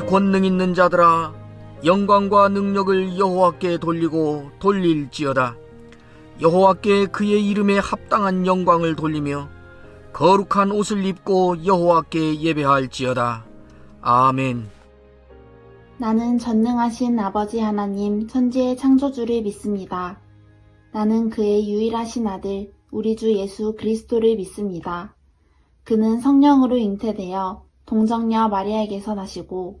권능 있는 자들아 영광과 능력을 여호와께 돌리고 돌릴지어다 여호와께 그의 이름에 합당한 영광을 돌리며 거룩한 옷을 입고 여호와께 예배할지어다 아멘 나는 전능하신 아버지 하나님 천지의 창조주를 믿습니다. 나는 그의 유일하신 아들 우리 주 예수 그리스도를 믿습니다. 그는 성령으로 잉태되어 동정녀 마리아에게서 나시고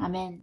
아멘.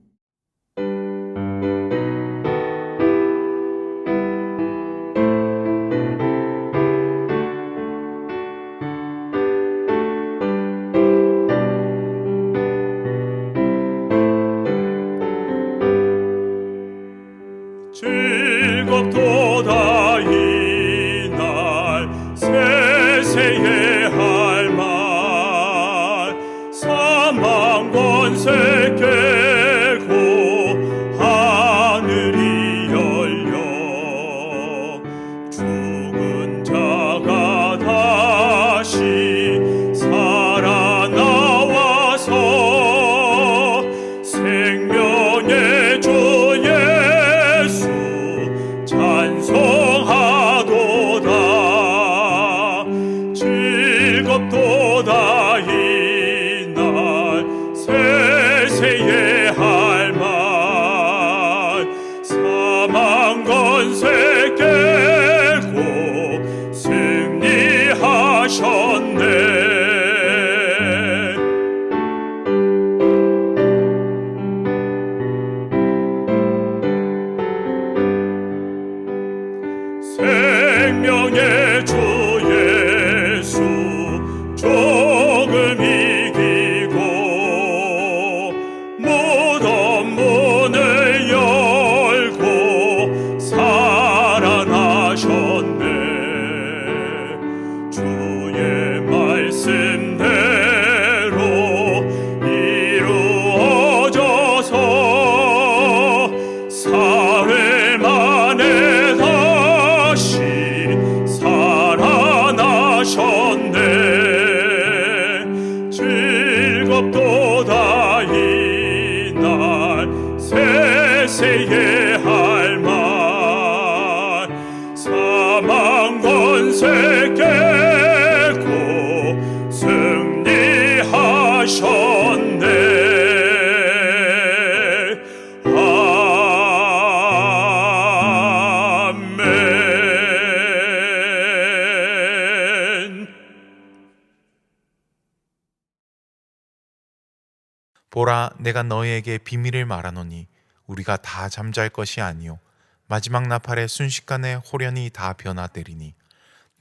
내가 너희에게 비밀을 말하노니 우리가 다 잠잘 것이 아니요. 마지막 나팔의 순식간에 호련히 다 변화되리니.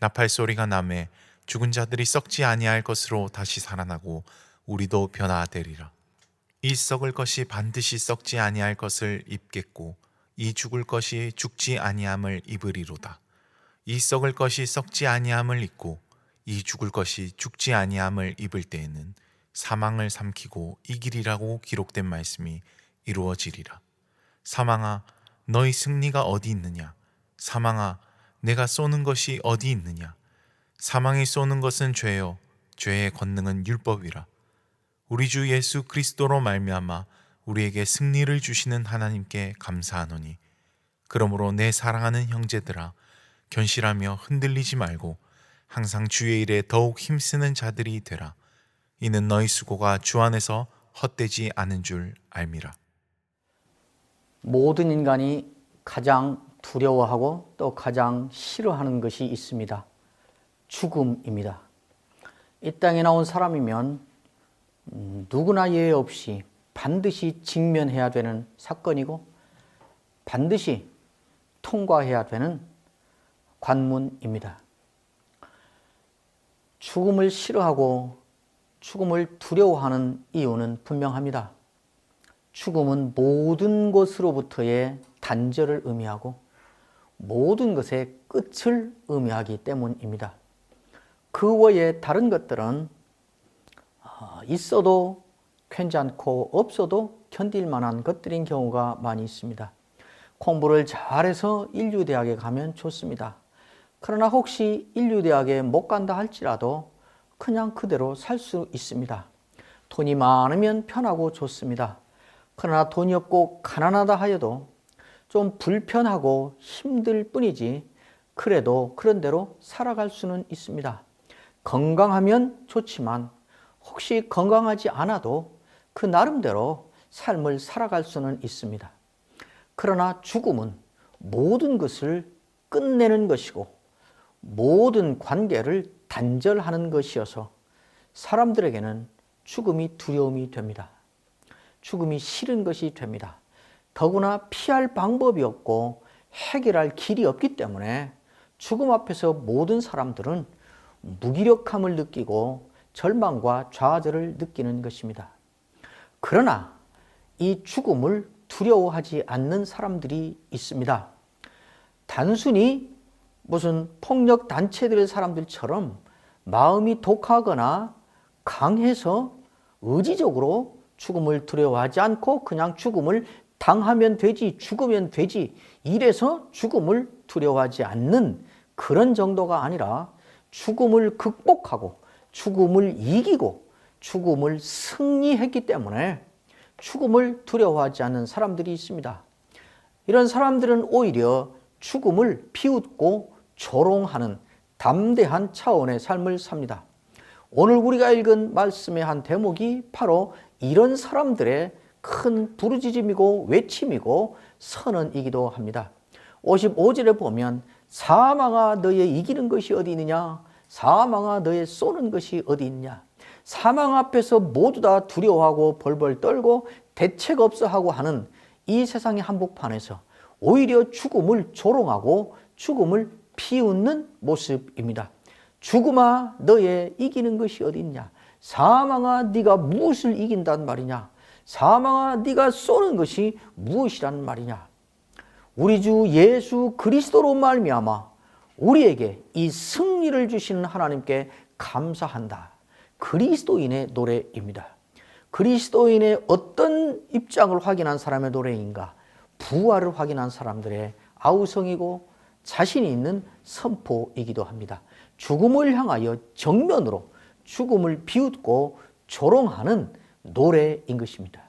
나팔 소리가 남에 죽은 자들이 썩지 아니할 것으로 다시 살아나고 우리도 변화되리라. 이 썩을 것이 반드시 썩지 아니할 것을 입겠고 이 죽을 것이 죽지 아니함을 입으리로다. 이 썩을 것이 썩지 아니함을 입고 이 죽을 것이 죽지 아니함을 입을 때에는 사망을 삼키고 이기리라고 기록된 말씀이 이루어지리라. 사망아, 너희 승리가 어디 있느냐? 사망아, 내가 쏘는 것이 어디 있느냐? 사망이 쏘는 것은 죄요, 죄의 권능은 율법이라. 우리 주 예수 그리스도로 말미암아 우리에게 승리를 주시는 하나님께 감사하노니. 그러므로 내 사랑하는 형제들아, 견실하며 흔들리지 말고 항상 주의 일에 더욱 힘쓰는 자들이 되라. 이는 너희 수고가 주 안에서 헛되지 않은 줄 알미라. 모든 인간이 가장 두려워하고 또 가장 싫어하는 것이 있습니다. 죽음입니다. 이 땅에 나온 사람이면 음, 누구나 예외 없이 반드시 직면해야 되는 사건이고 반드시 통과해야 되는 관문입니다. 죽음을 싫어하고 죽음을 두려워하는 이유는 분명합니다. 죽음은 모든 것으로부터의 단절을 의미하고 모든 것의 끝을 의미하기 때문입니다. 그 외에 다른 것들은 어, 있어도 괜찮고 없어도 견딜 만한 것들인 경우가 많이 있습니다. 공부를 잘해서 인류대학에 가면 좋습니다. 그러나 혹시 인류대학에 못 간다 할지라도 그냥 그대로 살 수 있습니다. 돈이 많으면 편하고 좋습니다. 그러나 돈이 없고 가난하다 하여도 좀 불편하고 힘들 뿐이지 그래도 그런 대로 살아갈 수는 있습니다. 건강하면 좋지만 혹시 건강하지 않아도 그 나름대로 삶을 살아갈 수는 있습니다. 그러나 죽음은 모든 것을 끝내는 것이고 모든 관계를 단절하는 것이어서 사람들에게는 죽음이 두려움이 됩니다. 죽음이 싫은 것이 됩니다. 더구나 피할 방법이 없고 해결할 길이 없기 때문에 죽음 앞에서 모든 사람들은 무기력함을 느끼고 절망과 좌절을 느끼는 것입니다. 그러나 이 죽음을 두려워하지 않는 사람들이 있습니다. 단순히 무슨 폭력 단체들의 사람들처럼 마음이 독하거나 강해서 의지적으로 죽음을 두려워하지 않고 그냥 죽음을 당하면 되지, 죽으면 되지, 이래서 죽음을 두려워하지 않는 그런 정도가 아니라 죽음을 극복하고 죽음을 이기고 죽음을 승리했기 때문에 죽음을 두려워하지 않는 사람들이 있습니다. 이런 사람들은 오히려 죽음을 비웃고 조롱하는 담대한 차원의 삶을 삽니다. 오늘 우리가 읽은 말씀의 한 대목이 바로 이런 사람들의 큰 부르짖음이고 외침이고 선언이기도 합니다. 55절에 보면 사망아 너의 이기는 것이 어디 있느냐? 사망아 너의 쏘는 것이 어디 있냐? 사망 앞에서 모두 다 두려워하고 벌벌 떨고 대책 없어 하고 하는 이 세상의 한복판에서 오히려 죽음을 조롱하고 죽음을 피웃는 모습입니다. 죽음아 너의 이기는 것이 어디 있냐? 사망아 네가 무엇을 이긴단 말이냐? 사망아 네가 쏘는 것이 무엇이란 말이냐? 우리 주 예수 그리스도로 말미암아 우리에게 이 승리를 주시는 하나님께 감사한다. 그리스도인의 노래입니다. 그리스도인의 어떤 입장을 확인한 사람의 노래인가? 부활을 확인한 사람들의 아우성이고 자신이 있는 선포이기도 합니다. 죽음을 향하여 정면으로 죽음을 비웃고 조롱하는 노래인 것입니다.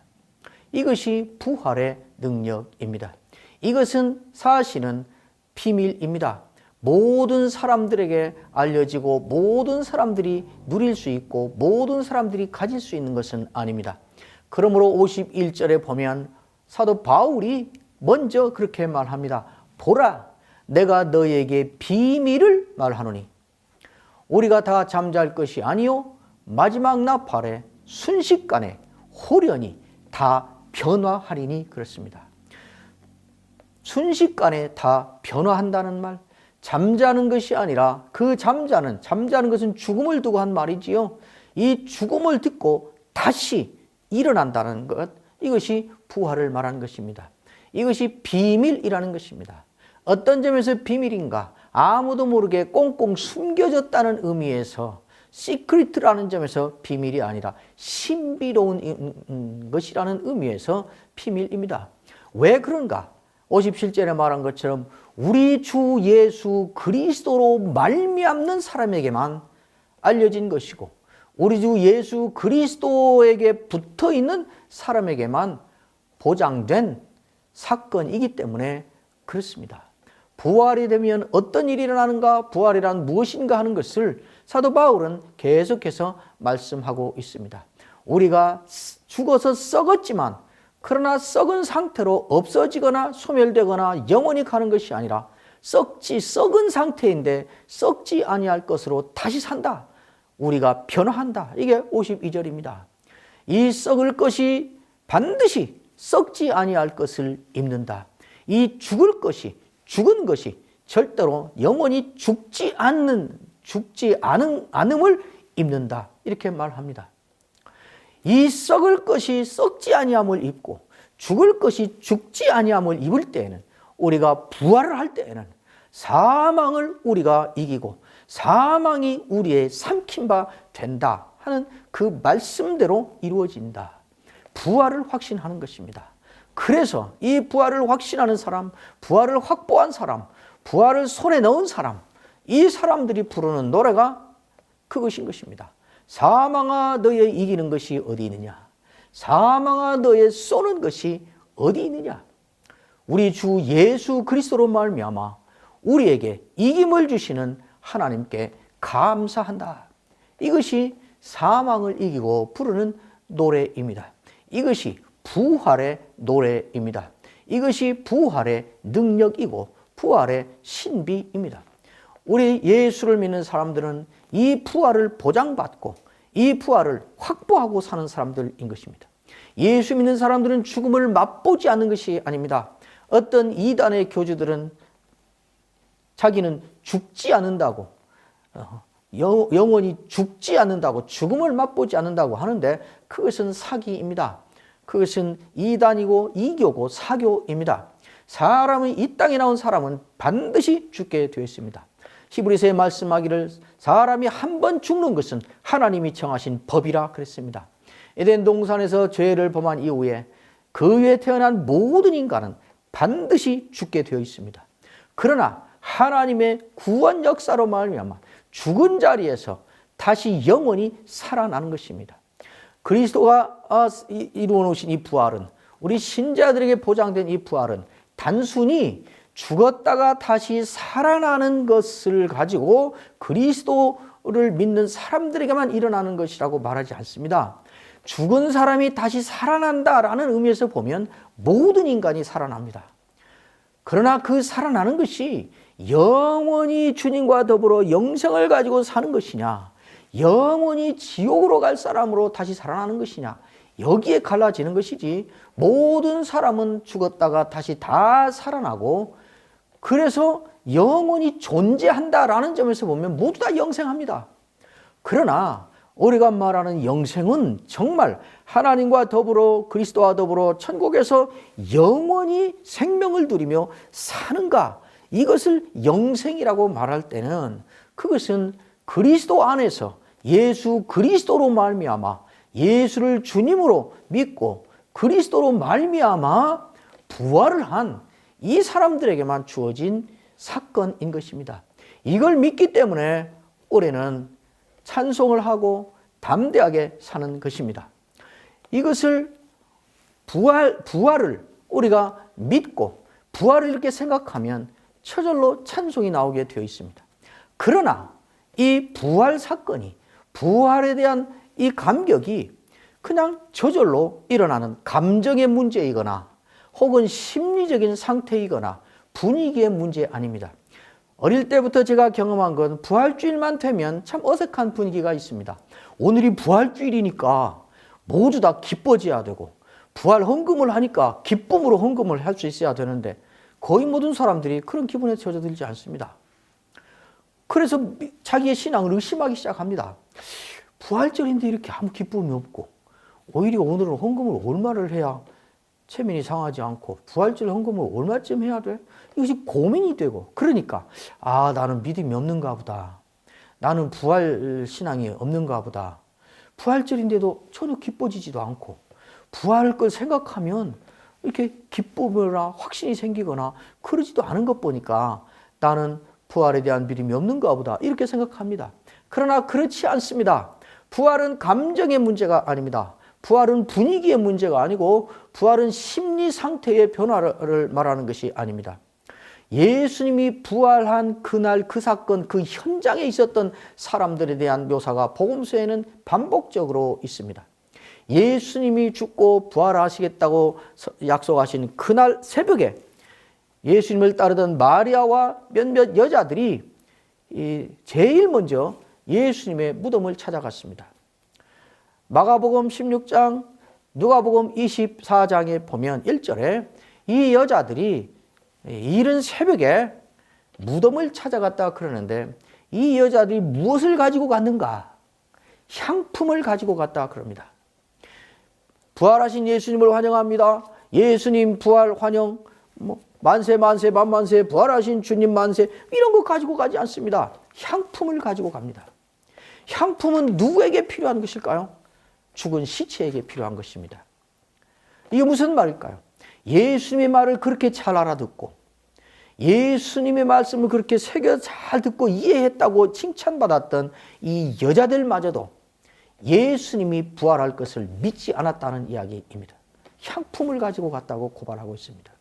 이것이 부활의 능력입니다. 이것은 사실은 비밀입니다. 모든 사람들에게 알려지고 모든 사람들이 누릴 수 있고 모든 사람들이 가질 수 있는 것은 아닙니다. 그러므로 51절에 보면 사도 바울이 먼저 그렇게 말합니다. 보라, 내가 너에게 비밀을 말하노니 우리가 다 잠잘 것이 아니요 마지막 나팔에 순식간에 호련히 다 변화하리니 그렇습니다. 순식간에 다 변화한다는 말, 잠자는 것이 아니라 그 잠자는 잠자는 것은 죽음을 두고 한 말이지요. 이 죽음을 듣고 다시 일어난다는 것 이것이 부활을 말하는 것입니다. 이것이 비밀이라는 것입니다. 어떤 점에서 비밀인가? 아무도 모르게 꽁꽁 숨겨졌다는 의미에서 시크릿라는 점에서 비밀이 아니라 신비로운 것이라는 의미에서 비밀입니다. 왜 그런가? 57절에 말한 것처럼 우리 주 예수 그리스도로 말미암는 사람에게만 알려진 것이고 우리 주 예수 그리스도에게 붙어 있는 사람에게만 보장된 사건이기 때문에 그렇습니다. 부활이 되면 어떤 일이 일어나는가, 부활이란 무엇인가 하는 것을 사도 바울은 계속해서 말씀하고 있습니다. 우리가 죽어서 썩었지만 그러나 썩은 상태로 없어지거나 소멸되거나 영원히 가는 것이 아니라 썩지 썩은 상태인데 썩지 아니할 것으로 다시 산다. 우리가 변화한다. 이게 52절입니다. 이 썩을 것이 반드시 썩지 아니할 것을 입는다. 이 죽을 것이 죽은 것이 절대로 영원히 죽지 않는 죽지 않은 않음을 입는다. 이렇게 말합니다. 이 썩을 것이 썩지 아니함을 입고 죽을 것이 죽지 아니함을 입을 때에는 우리가 부활을 할 때에는 사망을 우리가 이기고 사망이 우리의 삼킨 바 된다 하는 그 말씀대로 이루어진다. 부활을 확신하는 것입니다. 그래서 이 부활을 확신하는 사람, 부활을 확보한 사람, 부활을 손에 넣은 사람, 이 사람들이 부르는 노래가 그것인 것입니다. 사망아 너의 이기는 것이 어디 있느냐? 사망아 너의 쏘는 것이 어디 있느냐? 우리 주 예수 그리스도로 말미암아 우리에게 이김을 주시는 하나님께 감사한다. 이것이 사망을 이기고 부르는 노래입니다. 이것이 부활의 노래입니다. 이것이 부활의 능력이고 부활의 신비입니다. 우리 예수를 믿는 사람들은 이 부활을 보장받고 이 부활을 확보하고 사는 사람들인 것입니다. 예수 믿는 사람들은 죽음을 맛보지 않는 것이 아닙니다. 어떤 이단의 교주들은 자기는 죽지 않는다고 어, 영- 영원히 죽지 않는다고 죽음을 맛보지 않는다고 하는데 그것은 사기입니다. 그것은 이단이고 이교고 사교입니다. 사람이 이 땅에 나온 사람은 반드시 죽게 되어 있습니다. 히브리서에 말씀하기를 사람이 한 번 죽는 것은 하나님이 정하신 법이라 그랬습니다. 에덴 동산에서 죄를 범한 이후에 그 위에 태어난 모든 인간은 반드시 죽게 되어 있습니다. 그러나 하나님의 구원 역사로 말미암아 죽은 자리에서 다시 영원히 살아나는 것입니다. 그리스도가 아, 이- 이루어 놓으신 이 부활은 우리 신자들에게 보장된 이 부활은 단순히 죽었다가 다시 살아나는 것을 가지고 그리스도를 믿는 사람들에게만 일어나는 것이라고 말하지 않습니다. 죽은 사람이 다시 살아난다라는 의미에서 보면 모든 인간이 살아납니다. 그러나 그 살아나는 것이 영원히 주님과 더불어 영생을 가지고 사는 것이냐, 영원히 지옥으로 갈 사람으로 다시 살아나는 것이냐, 여기에 갈라지는 것이지, 모든 사람은 죽었다가 다시 다 살아나고, 그래서 영원히 존재한다라는 점에서 보면 모두 다 영생합니다. 그러나 우리가 말하는 영생은 정말 하나님과 더불어 그리스도와 더불어 천국에서 영원히 생명을 누리며 사는가 이것을 영생이라고 말할 때는 그것은 그리스도 안에서 예수 그리스도로 말미암아 예수를 주님으로 믿고 그리스도로 말미암아 부활을 한 이 사람들에게만 주어진 사건인 것입니다. 이걸 믿기 때문에 올해는 찬송을 하고 담대하게 사는 것입니다. 이것을 부활, 부활을 우리가 믿고 부활을 이렇게 생각하면 처절로 찬송이 나오게 되어 있습니다. 그러나 이 부활 사건이 부활에 대한 이 감격이 그냥 저절로 일어나는 감정의 문제이거나 혹은 심리적인 상태이거나 분위기의 문제 아닙니다. 어릴 때부터 제가 경험한 건 부활주일만 되면 참 어색한 분위기가 있습니다. 오늘이 부활주일이니까 모두 다 기뻐져야 되고 부활 헌금을 하니까 기쁨으로 헌금을 할 수 있어야 되는데 거의 모든 사람들이 그런 기분에 젖어들지 않습니다. 그래서 미- 자기의 신앙을 의심하기 시작합니다. 부활절인데 이렇게 아무 기쁨이 없고 오히려 오늘은 헌금을 얼마를 해야 체면이 상하지 않고 부활절 헌금을 얼마쯤 해야 돼? 이것이 고민이 되고 그러니까 아 나는 믿음이 없는가 보다. 나는 부활 신앙이 없는가 보다. 부활절인데도 전혀 기뻐지지도 않고 부활 걸 생각하면 이렇게 기쁨이나 확신이 생기거나 그러지도 않은 것 보니까 나는 부활에 대한 믿음이 없는가 보다 이렇게 생각합니다. 그러나 그렇지 않습니다. 부활은 감정의 문제가 아닙니다. 부활은 분위기의 문제가 아니고 부활은 심리 상태의 변화를 말하는 것이 아닙니다. 예수님이 부활한 그날 그 사건 그 현장에 있었던 사람들에 대한 묘사가 복음서에는 반복적으로 있습니다. 예수님이 죽고 부활하시겠다고 약속하신 그날 새벽에 예수님을 따르던 마리아와 몇몇 여자들이 제일 먼저 예수님의 무덤을 찾아갔습니다. 마가복음 16장, 누가복음 24장에 보면 1절에 이 여자들이 이른 새벽에 무덤을 찾아갔다 그러는데 이 여자들이 무엇을 가지고 갔는가? 향품을 가지고 갔다 그럽니다. 부활하신 예수님을 환영합니다. 예수님 부활 환영, 뭐 만세 만세 만만세 부활하신 주님 만세 이런 거 가지고 가지 않습니다. 향품을 가지고 갑니다. 향품은 누구에게 필요한 것일까요? 죽은 시체에게 필요한 것입니다. 이게 무슨 말일까요? 예수님의 말을 그렇게 잘 알아듣고 예수님의 말씀을 그렇게 새겨 잘 듣고 이해했다고 칭찬받았던 이 여자들마저도 예수님이 부활할 것을 믿지 않았다는 이야기입니다. 향품을 가지고 갔다고 고발하고 있습니다.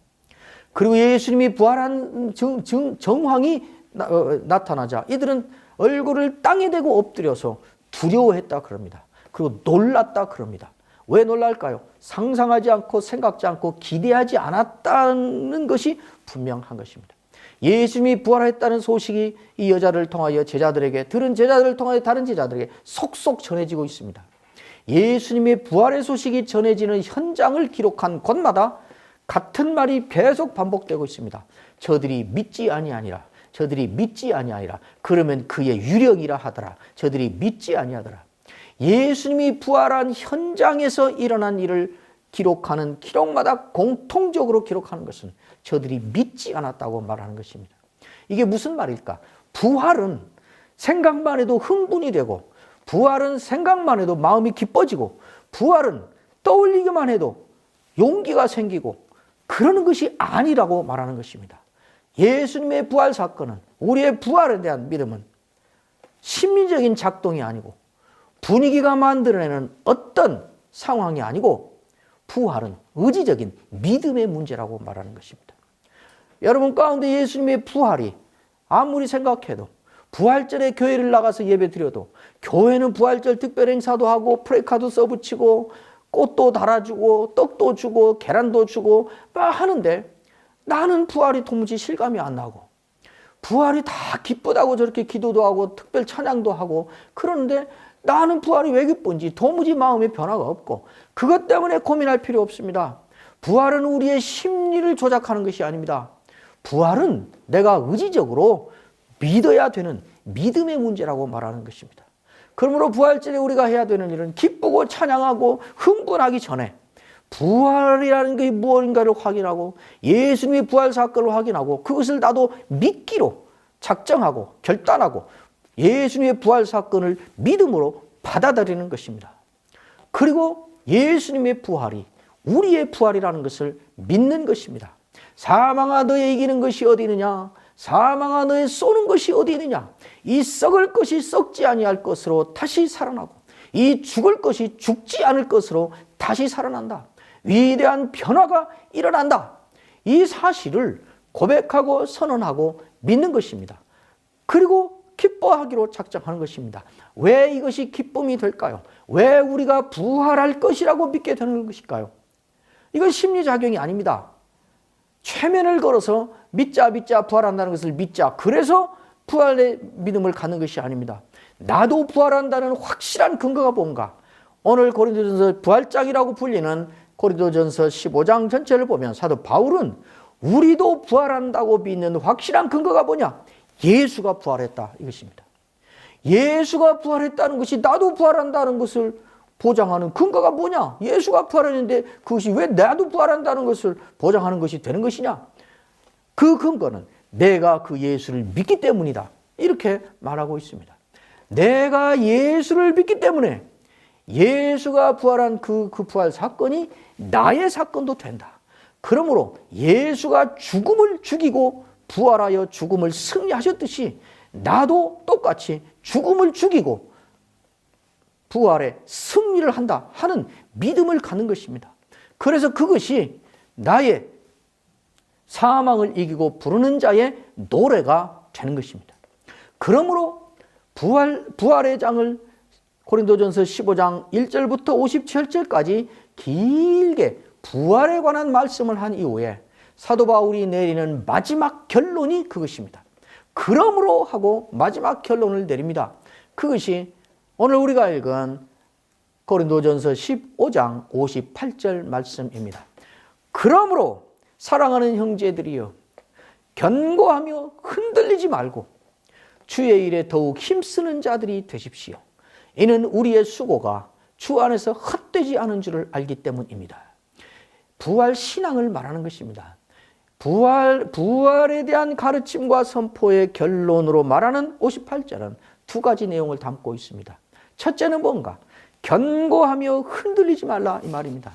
그리고 예수님이 부활한 정, 정, 정황이 나, 타나자 이들은 얼굴을 땅에 대고 엎드려서 두려워했다 그럽니다. 그리고 놀랐다 그럽니다. 왜 놀랄까요? 상상하지 않고 생각지 않고 기대하지 않았다는 것이 분명한 것입니다. 예수님이 부활했다는 소식이 이 여자를 통하여 제자들에게 들은 제자들을 통하여 다른 제자들에게 속속 전해지고 있습니다. 예수님의 부활의 소식이 전해지는 현장을 기록한 곳마다 같은 말이 계속 반복되고 있습니다. 저들이 믿지 아니하니라. 저들이 믿지 아니하니라. 그러면 그의 유력이라 하더라. 저들이 믿지 아니하더라. 예수님이 부활한 현장에서 일어난 일을 기록하는 기록마다 공통적으로 기록하는 것은 저들이 믿지 않았다고 말하는 것입니다. 이게 무슨 말일까? 부활은 생각만 해도 흥분이 되고 부활은 생각만 해도 마음이 기뻐지고 부활은 떠올리기만 해도 용기가 생기고 그러는 것이 아니라고 말하는 것입니다. 예수님의 부활 사건은 우리의 부활에 대한 믿음은 심리적인 작동이 아니고 분위기가 만들어내는 어떤 상황이 아니고 부활은 의지적인 믿음의 문제라고 말하는 것입니다. 여러분 가운데 예수님의 부활이 아무리 생각해도 부활절에 교회를 나가서 예배 드려도 교회는 부활절 특별 행사도 하고 프레카도 써붙이고 꽃도 달아주고 떡도 주고 계란도 주고 막 하는데 나는 부활이 도무지 실감이 안 나고 부활이 다 기쁘다고 저렇게 기도도 하고 특별 찬양도 하고 그러는데 나는 부활이 왜 기쁜지 도무지 마음의 변화가 없고 그것 때문에 고민할 필요 없습니다. 부활은 우리의 심리를 조작하는 것이 아닙니다. 부활은 내가 의지적으로 믿어야 되는 믿음의 문제라고 말하는 것입니다. 그러므로 부활절에 우리가 해야 되는 일은 기쁘고 찬양하고 흥분하기 전에 부활이라는 게 무엇인가를 확인하고 예수님의 부활 사건을 확인하고 그것을 나도 믿기로 작정하고 결단하고 예수님의 부활 사건을 믿음으로 받아들이는 것입니다. 그리고 예수님의 부활이 우리의 부활이라는 것을 믿는 것입니다. 사망아 너의 이기는 것이 어디 있느냐? 사망아 너의 쏘는 것이 어디 있느냐? 이 썩을 것이 썩지 아니할 것으로 다시 살아나고 이 죽을 것이 죽지 않을 것으로 다시 살아난다. 위대한 변화가 일어난다. 이 사실을 고백하고 선언하고 믿는 것입니다. 그리고 기뻐하기로 작정하는 것입니다. 왜 이것이 기쁨이 될까요? 왜 우리가 부활할 것이라고 믿게 되는 것일까요? 이건 심리작용이 아닙니다. 최면을 걸어서 믿자 믿자 부활한다는 것을 믿자. 그래서 부활의 믿음을 갖는 것이 아닙니다. 나도 부활한다는 확실한 근거가 뭔가? 오늘 고린도전서 부활장이라고 불리는 고린도전서 15장 전체를 보면 사도 바울은 우리도 부활한다고 믿는 확실한 근거가 뭐냐? 예수가 부활했다 이것입니다. 예수가 부활했다는 것이 나도 부활한다는 것을 보장하는 근거가 뭐냐? 예수가 부활했는데 그것이 왜 나도 부활한다는 것을 보장하는 것이 되는 것이냐? 그 근거는 내가 그 예수를 믿기 때문이다. 이렇게 말하고 있습니다. 내가 예수를 믿기 때문에 예수가 부활한 그, 그 부활 사건이 나의 사건도 된다. 그러므로 예수가 죽음을 죽이고 부활하여 죽음을 승리하셨듯이 나도 똑같이 죽음을 죽이고 부활의 승리를 한다 하는 믿음을 갖는 것입니다. 그래서 그것이 나의 사망을 이기고 부르는 자의 노래가 되는 것입니다. 그러므로 부활, 부활의 장을 고린도전서 15장 1절부터 57절까지 길게 부활에 관한 말씀을 한 이후에 사도 바울이 내리는 마지막 결론이 그것입니다. 그러므로 하고 마지막 결론을 내립니다. 그것이 오늘 우리가 읽은 고린도전서 15장 58절 말씀입니다. 그러므로 사랑하는 형제들이여 견고하며 흔들리지 말고 주의 일에 더욱 힘쓰는 자들이 되십시오. 이는 우리의 수고가 주 안에서 헛되지 않은 줄을 알기 때문입니다. 부활 신앙을 말하는 것입니다. 부활, 부활에 대한 가르침과 선포의 결론으로 말하는 58절은 두 가지 내용을 담고 있습니다. 첫째는 뭔가? 견고하며 흔들리지 말라 이 말입니다.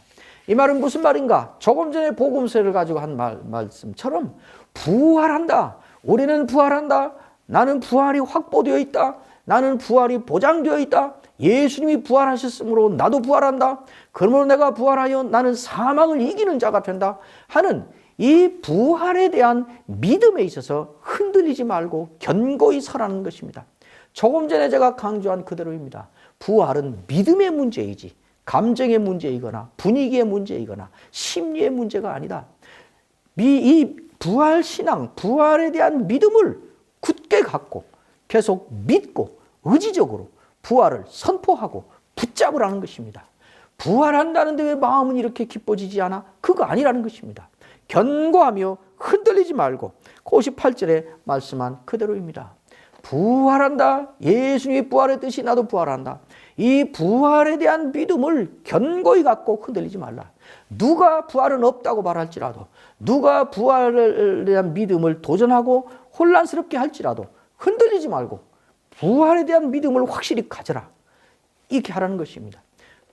이 말은 무슨 말인가? 조금 전에 복음서를 가지고 한 말, 말씀처럼 부활한다. 우리는 부활한다. 나는 부활이 확보되어 있다. 나는 부활이 보장되어 있다. 예수님이 부활하셨으므로 나도 부활한다. 그러므로 내가 부활하여 나는 사망을 이기는 자가 된다. 하는 이 부활에 대한 믿음에 있어서 흔들리지 말고 견고히 서라는 것입니다. 조금 전에 제가 강조한 그대로입니다. 부활은 믿음의 문제이지 감정의 문제이거나 분위기의 문제이거나 심리의 문제가 아니다. 이 부활 신앙, 부활에 대한 믿음을 굳게 갖고 계속 믿고 의지적으로 부활을 선포하고 붙잡으라는 것입니다. 부활한다는데 왜 마음은 이렇게 기뻐지지 않아? 그거 아니라는 것입니다. 견고하며 흔들리지 말고 58절에 말씀한 그대로입니다. 부활한다. 예수님이 부활했듯이 나도 부활한다. 이 부활에 대한 믿음을 견고히 갖고 흔들리지 말라. 누가 부활은 없다고 말할지라도, 누가 부활에 대한 믿음을 도전하고 혼란스럽게 할지라도 흔들리지 말고 부활에 대한 믿음을 확실히 가져라. 이렇게 하라는 것입니다.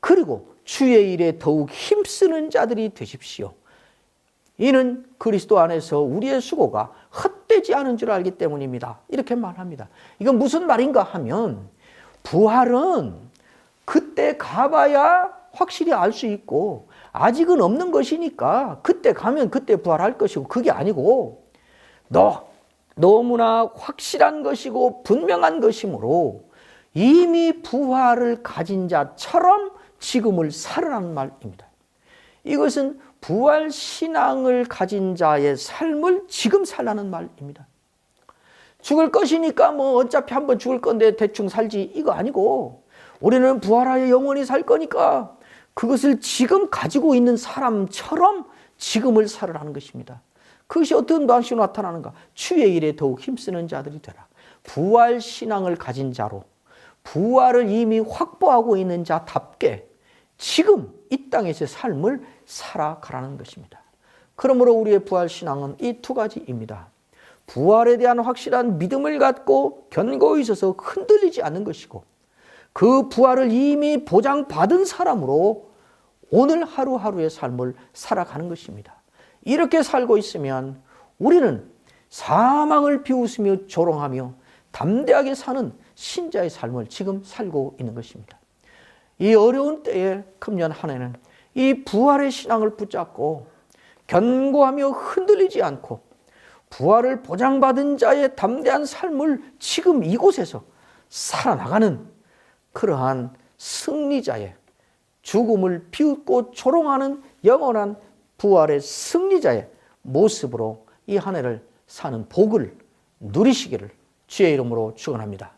그리고 주의 일에 더욱 힘쓰는 자들이 되십시오. 이는 그리스도 안에서 우리의 수고가 헛되지 않은 줄 알기 때문입니다. 이렇게 말합니다. 이건 무슨 말인가 하면 부활은 그때 가봐야 확실히 알 수 있고 아직은 없는 것이니까 그때 가면 그때 부활할 것이고 그게 아니고 너 너무나 확실한 것이고 분명한 것이므로 이미 부활을 가진 자처럼 지금을 살으라는 말입니다. 이것은 부활 신앙을 가진 자의 삶을 지금 살라는 말입니다. 죽을 것이니까 뭐 어차피 한번 죽을 건데 대충 살지 이거 아니고 우리는 부활하여 영원히 살 거니까 그것을 지금 가지고 있는 사람처럼 지금을 살으라는 것입니다. 그것이 어떤 방식으로 나타나는가? 주의 일에 더욱 힘쓰는 자들이 되라. 부활 신앙을 가진 자로 부활을 이미 확보하고 있는 자답게 지금 이 땅에서의 삶을 살아가라는 것입니다. 그러므로 우리의 부활 신앙은 이 두 가지입니다. 부활에 대한 확실한 믿음을 갖고 견고히 있어서 흔들리지 않는 것이고 그 부활을 이미 보장받은 사람으로 오늘 하루하루의 삶을 살아가는 것입니다. 이렇게 살고 있으면 우리는 사망을 비웃으며 조롱하며 담대하게 사는 신자의 삶을 지금 살고 있는 것입니다. 이 어려운 때에 금년 한 해는 이 부활의 신앙을 붙잡고 견고하며 흔들리지 않고 부활을 보장받은 자의 담대한 삶을 지금 이곳에서 살아나가는 그러한 승리자의 죽음을 비웃고 조롱하는 영원한 부활의 승리자의 모습으로 이 한 해를 사는 복을 누리시기를 주의 이름으로 축원합니다.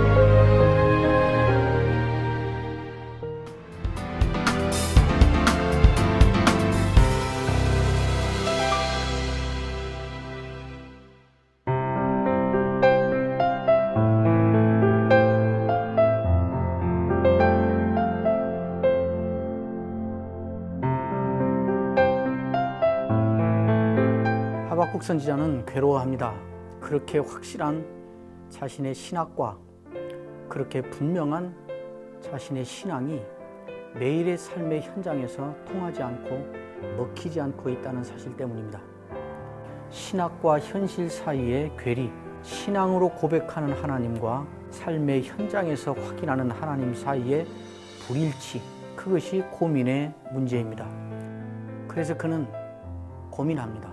선지자는 괴로워합니다. 그렇게 확실한 자신의 신학과 그렇게 분명한 자신의 신앙이 매일의 삶의 현장에서 통하지 않고 먹히지 않고 있다는 사실 때문입니다. 신학과 현실 사이의 괴리, 신앙으로 고백하는 하나님과 삶의 현장에서 확인하는 하나님 사이의 불일치, 그것이 고민의 문제입니다. 그래서 그는 고민합니다.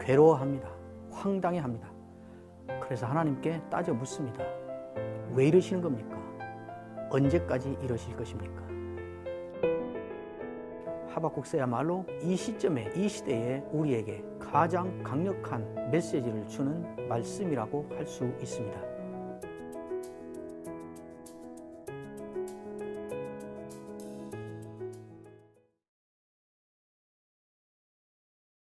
괴로워합니다. 황당해합니다. 그래서 하나님께 따져 묻습니다. 왜 이러시는 겁니까? 언제까지 이러실 것입니까? 하박국서야말로 이 시점에 이 시대에 우리에게 가장 강력한 메시지를 주는 말씀이라고 할 수 있습니다.